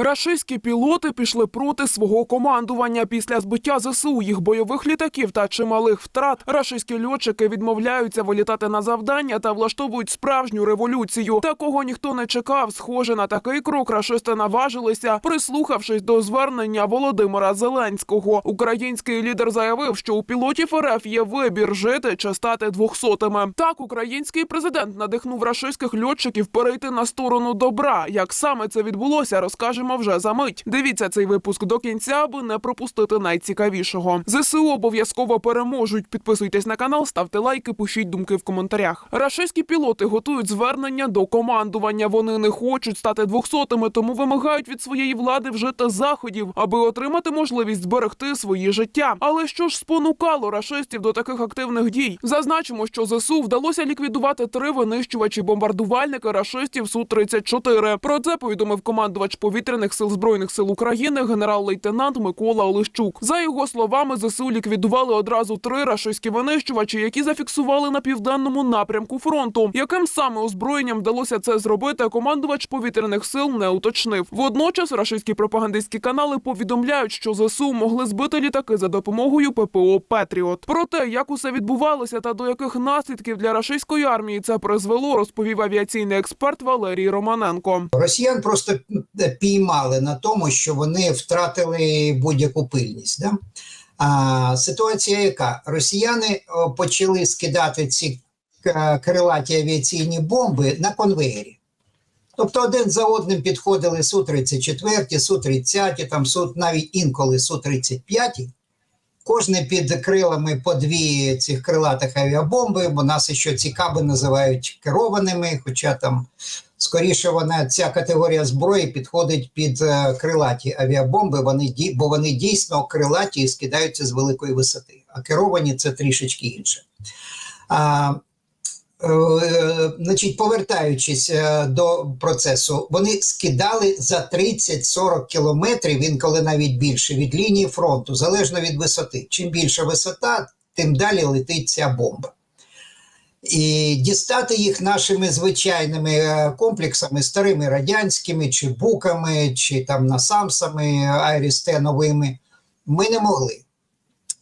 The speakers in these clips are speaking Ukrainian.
Рашистські пілоти пішли проти свого командування після збиття ЗСУ їх бойових літаків та чималих втрат. Рашистські льотчики відмовляються вилітати на завдання та влаштовують справжню революцію. Такого ніхто не чекав. Схоже на такий крок рашисти наважилися, прислухавшись до звернення Володимира Зеленського. Український лідер заявив, що у пілотів РФ є вибір жити чи стати двохсотими. Так, український президент надихнув рашистських льотчиків перейти на сторону добра. Як саме це відбулося, розкажемо вже за мить. Дивіться цей випуск до кінця, аби не пропустити найцікавішого. ЗСУ обов'язково переможуть. Підписуйтесь на канал, ставте лайки, пишіть думки в коментарях. Рашистські пілоти готують звернення до командування. Вони не хочуть стати двохсотими, тому вимагають від своєї влади вжити заходів, аби отримати можливість зберегти свої життя. Але що ж спонукало рашистів до таких активних дій? Зазначимо, що ЗСУ вдалося ліквідувати три винищувачі бомбардувальники рашистів су 34 Про це повідомив командувач повітряних сил збройних сил України генерал-лейтенант Микола Олещук. За його словами, ЗСУ ліквідували одразу три рашистські винищувачі, які зафіксували на південному напрямку фронту. Яким саме озброєнням вдалося це зробити, командувач повітряних сил не уточнив. Водночас рашистські пропагандистські канали повідомляють, що ЗСУ могли збити літаки за допомогою ППО Петріот. Про те, як усе відбувалося та до яких наслідків для рашистської армії це призвело, розповів авіаційний експерт Валерій Романенко. Росіян просто піймали на тому, що вони втратили будь-яку пильність. Да? А, ситуація яка? Росіяни почали скидати ці е, крилаті авіаційні бомби на конвеєрі. Тобто один за одним підходили Су-34, Су-30, там Су, навіть інколи Су-35. Кожне під крилами по дві цих крилатих авіабомби, бо нас ще ці каби називають керованими, хоча там скоріше вона ця категорія зброї підходить під е, крилаті авіабомби, вони, ді- бо вони дійсно крилаті і скидаються з великої висоти, а керовані це трішечки інше. А, значить, повертаючись е, до процесу, вони скидали за 30-40 кілометрів, інколи навіть більше, від лінії фронту, залежно від висоти. Чим більша висота, тим далі летить ця бомба. І дістати їх нашими звичайними е, комплексами, старими радянськими, чи буками, чи там насамсами Айрісте новими, ми не могли.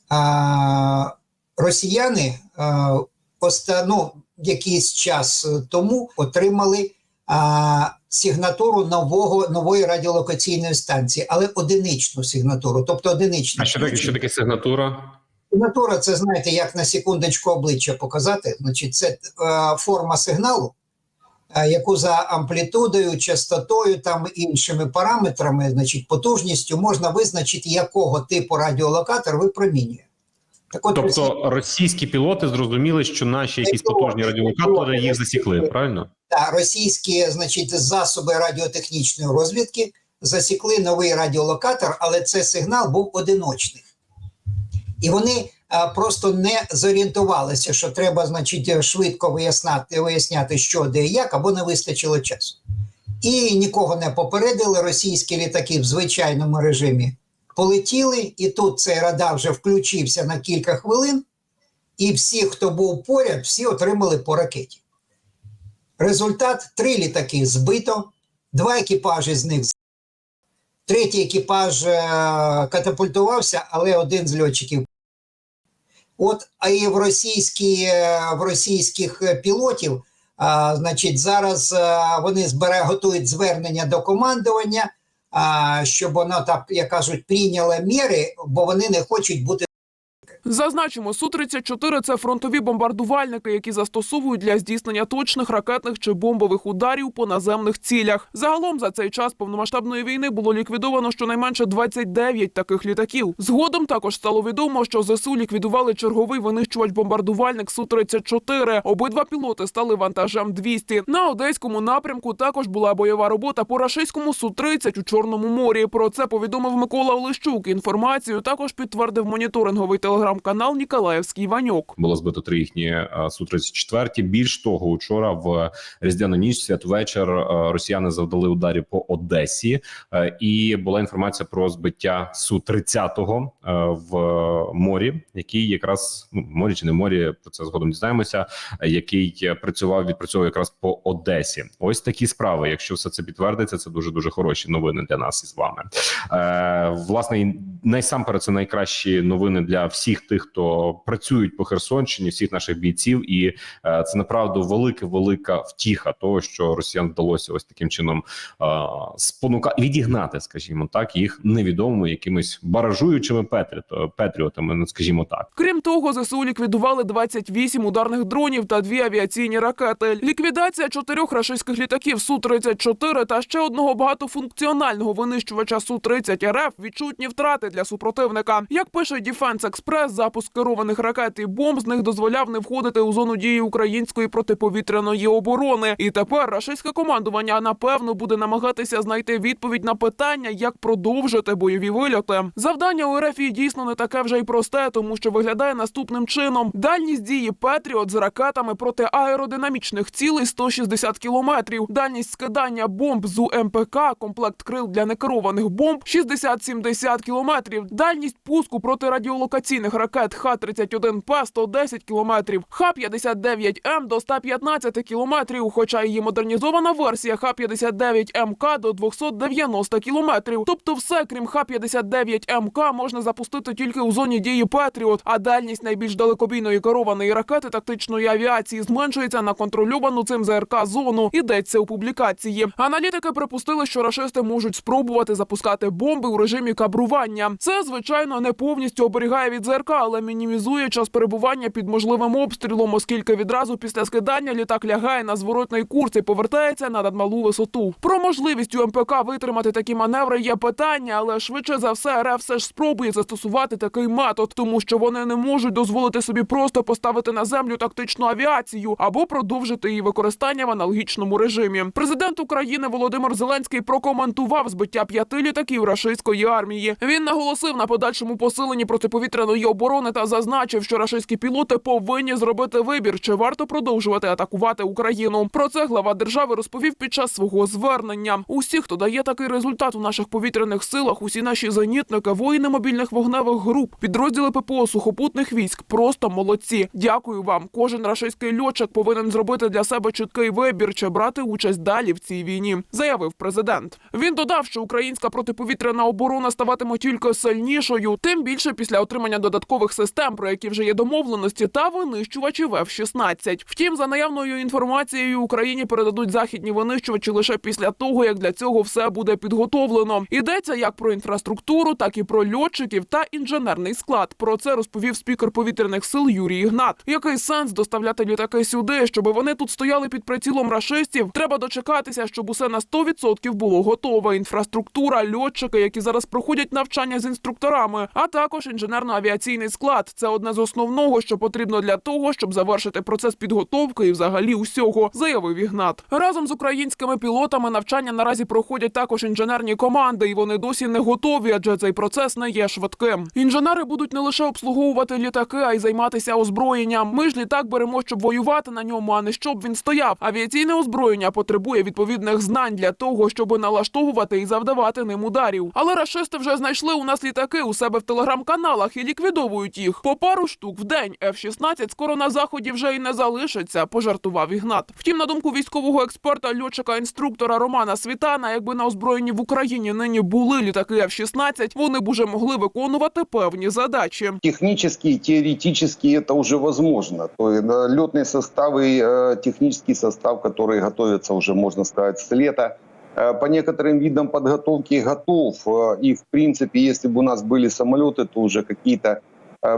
А, росіяни а, оста, ну, якийсь час тому отримали а, сигнатуру нового, нової радіолокаційної станції, але одиничну сигнатуру, тобто одиничну. А що таке, що таке сигнатура? Сигнатура це знаєте, як на секундочку обличчя показати. Значить, це е, форма сигналу, е, яку за амплітудою, частотою там іншими параметрами, значить, потужністю можна визначити, якого типу радіолокатор випромінює. Так от Тобто російські пілоти зрозуміли, що наші якісь потужні радіолокатори їх засікли, правильно? та, російські значить, засоби радіотехнічної розвідки засікли новий радіолокатор, але це сигнал був одиночний. І вони а, просто не зорієнтувалися, що треба, значить, швидко виясняти, виясняти, що де і як, або не вистачило часу. І нікого не попередили. Російські літаки в звичайному режимі полетіли, і тут цей радар вже включився на кілька хвилин, і всі, хто був поряд, всі отримали по ракеті. Результат: три літаки збито, два екіпажі з них Третій екіпаж е, катапультувався, але один з льотчиків. От, а і в, російські, е, в російських е, пілотів, а, значить, зараз е, вони збере, готують звернення до командування, а, щоб вона так, як кажуть, прийняла міри, бо вони не хочуть бути Зазначимо, су 34 це фронтові бомбардувальники, які застосовують для здійснення точних ракетних чи бомбових ударів по наземних цілях. Загалом за цей час повномасштабної війни було ліквідовано щонайменше 29 таких літаків. Згодом також стало відомо, що ЗСУ ліквідували черговий винищувач-бомбардувальник су 34 Обидва пілоти стали вантажем 200 На одеському напрямку також була бойова робота по рашистському су 30 у Чорному морі. Про це повідомив Микола Олещук. Інформацію також підтвердив моніторинговий телеграм телеграм-канал Ніколаївський Ваньок. Було збито три їхні су 34 Більш того, учора в різдвяну ніч святвечір е, росіяни завдали ударів по Одесі, е, і була інформація про збиття су 30 в морі, який якраз ну, морі чи не морі, про це згодом дізнаємося. е, Який працював відпрацьовував якраз по Одесі. Ось такі справи. Якщо все це підтвердиться, це дуже дуже хороші новини для нас із вами. Е, власне, найсамперед це найкращі новини для всіх тих, хто працюють по Херсонщині, всіх наших бійців, і е, це направду велика велика втіха того, що росіян вдалося ось таким чином е, спонука відігнати, скажімо так, їх невідомими якимись баражуючими петріотами, ну, скажімо так. Крім того, ЗСУ ліквідували 28 ударних дронів та дві авіаційні ракети. Ліквідація чотирьох рашистських літаків Су-34 та ще одного багатофункціонального винищувача Су-30 РФ відчутні втрати для супротивника. Як пише Defense Express, запуск керованих ракет і бомб з них дозволяв не входити у зону дії української протиповітряної оборони. І тепер рашистське командування напевно буде намагатися знайти відповідь на питання, як продовжити бойові вильоти. Завдання у РФ дійсно не таке вже й просте, тому що виглядає наступним чином: дальність дії Петріот з ракетами проти аеродинамічних цілей 160 кілометрів, дальність скидання бомб з УМПК, комплект крил для некерованих бомб 60-70 кілометрів, дальність пуску проти ракет Х-31П 110 кілометрів, Х-59М до 115 кілометрів, хоча її модернізована версія Х-59МК до 290 кілометрів. Тобто все, крім Х-59МК, можна запустити тільки у зоні дії Петріот, а дальність найбільш далекобійної керованої ракети тактичної авіації зменшується на контрольовану цим ЗРК зону. Йдеться у публікації. Аналітики припустили, що рашисти можуть спробувати запускати бомби у режимі кабрування. Це звичайно не повністю оберігає від ЗРК, але мінімізує час перебування під можливим обстрілом, оскільки відразу після скидання літак лягає на зворотний курс і повертається на надмалу висоту. Про можливість у МПК витримати такі маневри є питання, але швидше за все РФ все ж спробує застосувати такий метод, тому що вони не можуть дозволити собі просто поставити на землю тактичну авіацію або продовжити її використання в аналогічному режимі. Президент України Володимир Зеленський прокоментував збиття п'яти літаків рашистської армії. Він наголосив на подальшому посиленні протиповітряної оборони та зазначив, що рашистські пілоти повинні зробити вибір, чи варто продовжувати атакувати Україну. Про це глава держави розповів під час свого звернення. Усі, хто дає такий результат у наших повітряних силах, усі наші зенітники, воїни мобільних вогневих груп, підрозділи ППО сухопутних військ, просто молодці. Дякую вам. Кожен рашистський льотчик повинен зробити для себе чіткий вибір, чи брати участь далі в цій війні, заявив президент. Він додав, що українська протиповітряна оборона ставатиме тільки сильнішою, тим більше після отримання додаткових систем, про які вже є домовленості, та винищувачів F-16. Втім, за наявною інформацією, Україні передадуть західні винищувачі лише після того, як для цього все буде підготовлено. Йдеться як про інфраструктуру, так і про льотчиків та інженерний склад. Про це розповів спікер повітряних сил Юрій Ігнат. Який сенс доставляти літаки сюди, щоб вони тут стояли під прицілом рашистів? Треба дочекатися, щоб усе на 100% було готове. Інфраструктура, льотчики, які зараз проходять навчання з інструкторами, а також інженерно-авіаційний склад. Це одне з основного, що потрібно для того, щоб завершити процес підготовки і взагалі усього, заявив Ігнат. Разом з українськими пілотами навчання наразі проходять також інженерні команди, і вони досі не готові, адже цей процес не є швидким. Інженери будуть не лише обслуговувати літаки, а й займатися озброєнням. Ми ж літак беремо, щоб воювати на ньому, а не щоб він стояв. Авіаційне озброєння потребує відповідних знань для того, щоб налаштовувати і завдавати ним ударів. Але рашисти вже знайшли у нас літаки у себе в телеграм-каналах і ліквідовують їх по пару штук в день. F-16 скоро на заході вже й не залишиться. Пожартував Ігнат. Втім, на думку військового експерта, льотчика інструктора Романа Світана, якби на озброєнні в Україні нині були літаки F-16, вони б уже могли виконувати певні задачі. Технически, и теоретически это уже возможно. То есть да, летные составы, э, технический состав, который готовится уже, можно сказать, с лета, э, по некоторым видам подготовки готов. Э, И, в принципе, если бы у нас были самолеты, то уже какие-то э,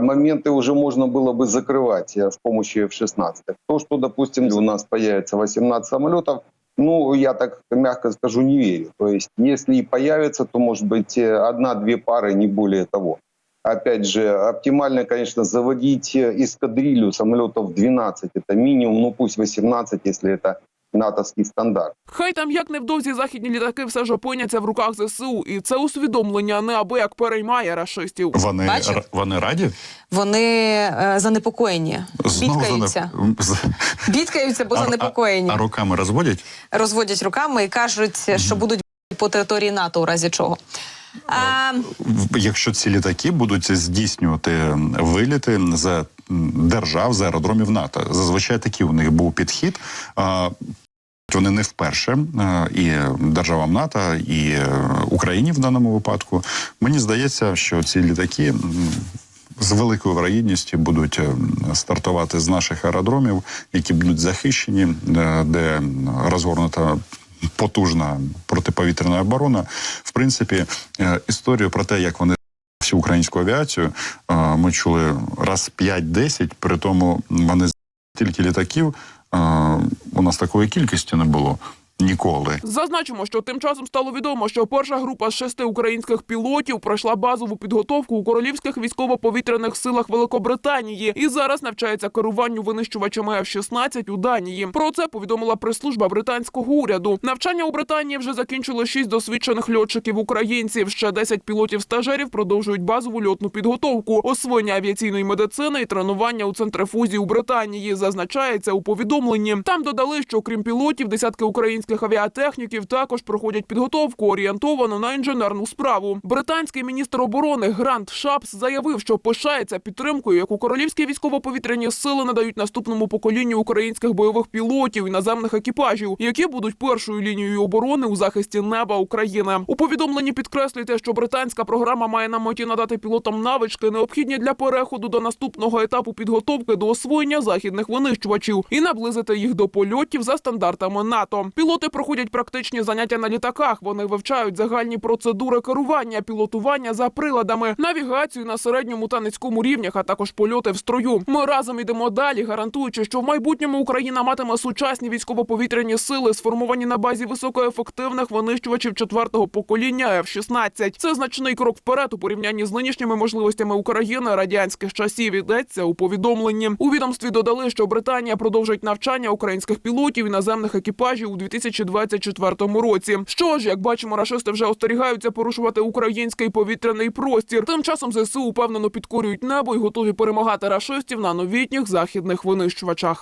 моменты уже можно было бы закрывать э, с помощью F-16. То, что, допустим, у нас появится 18 самолетов, ну, я так мягко скажу, не верю. То есть, если и появится, то, может быть, э, одна-две пары, не более того. Опять же, оптимально, конечно, заводить э, эскадрилью самолетов 12, это минимум, ну пусть 18, если это натовский стандарт. Хай там як невдовзі західні літаки все ж опиняться в руках ЗСУ, і це усвідомлення неабияк переймає рашистів. Вони, Бачив? р- вони раді? Вони е, занепокоєні, Знову бідкаються. занеп- Бідкаються, бо А- занепокоєні. А, а руками розводять? Розводять руками і кажуть, що будуть по території НАТО у разі чого. А, Якщо ці літаки будуть здійснювати виліти з держав, з аеродромів НАТО, зазвичай такий у них був підхід. Вони не вперше і державам НАТО, і е, Україні в даному випадку. Мені здається, що ці літаки з великою вирогідністю будуть е, стартувати з наших аеродромів, які будуть захищені, е, де розгорнута потужна протиповітряна оборона. В принципі, історію про те, як вони всю українську авіацію, ми чули раз 5-10, при тому вони стільки літаків. У нас такої кількості не було ніколи. Зазначимо, що тим часом стало відомо, що перша група з шести українських пілотів пройшла базову підготовку у королівських військово-повітряних силах Великобританії і зараз навчається керуванню винищувачами F-16 у Данії. Про це повідомила прес-служба британського уряду. Навчання у Британії вже закінчили шість досвідчених льотчиків українців. Ще 10 пілотів-стажерів продовжують базову льотну підготовку, освоєння авіаційної медицини і тренування у центрифузі у Британії. Зазначається у повідомленні. Там додали, що крім пілотів, десятки українських авіатехніків також проходять підготовку, орієнтовану на інженерну справу. Британський міністр оборони Грант Шапс заявив, що пишається підтримкою, яку королівські військово-повітряні сили надають наступному поколінню українських бойових пілотів і наземних екіпажів, які будуть першою лінією оборони у захисті неба України. У повідомленні підкреслюйте, що британська програма має на меті надати пілотам навички, необхідні для переходу до наступного етапу підготовки до освоєння західних винищувачів і наблизити їх до польотів за стандартами НАТО. Пілоти проходять практичні заняття на літаках. Вони вивчають загальні процедури керування, пілотування за приладами, навігацію на середньому та низькому рівнях, а також польоти в строю. Ми разом ідемо далі, гарантуючи, що в майбутньому Україна матиме сучасні військово-повітряні сили, сформовані на базі високоефективних винищувачів четвертого покоління F-16. Це значний крок вперед у порівнянні з нинішніми можливостями України радянських часів. Йдеться у повідомленні. У відомстві додали, що Британія продовжить навчання українських пілотів і наземних екіпажів у 2024 році. Що ж, як бачимо, рашисти вже остерігаються порушувати український повітряний простір. Тим часом ЗСУ упевнено підкорюють небо і готові перемагати рашистів на новітніх західних винищувачах.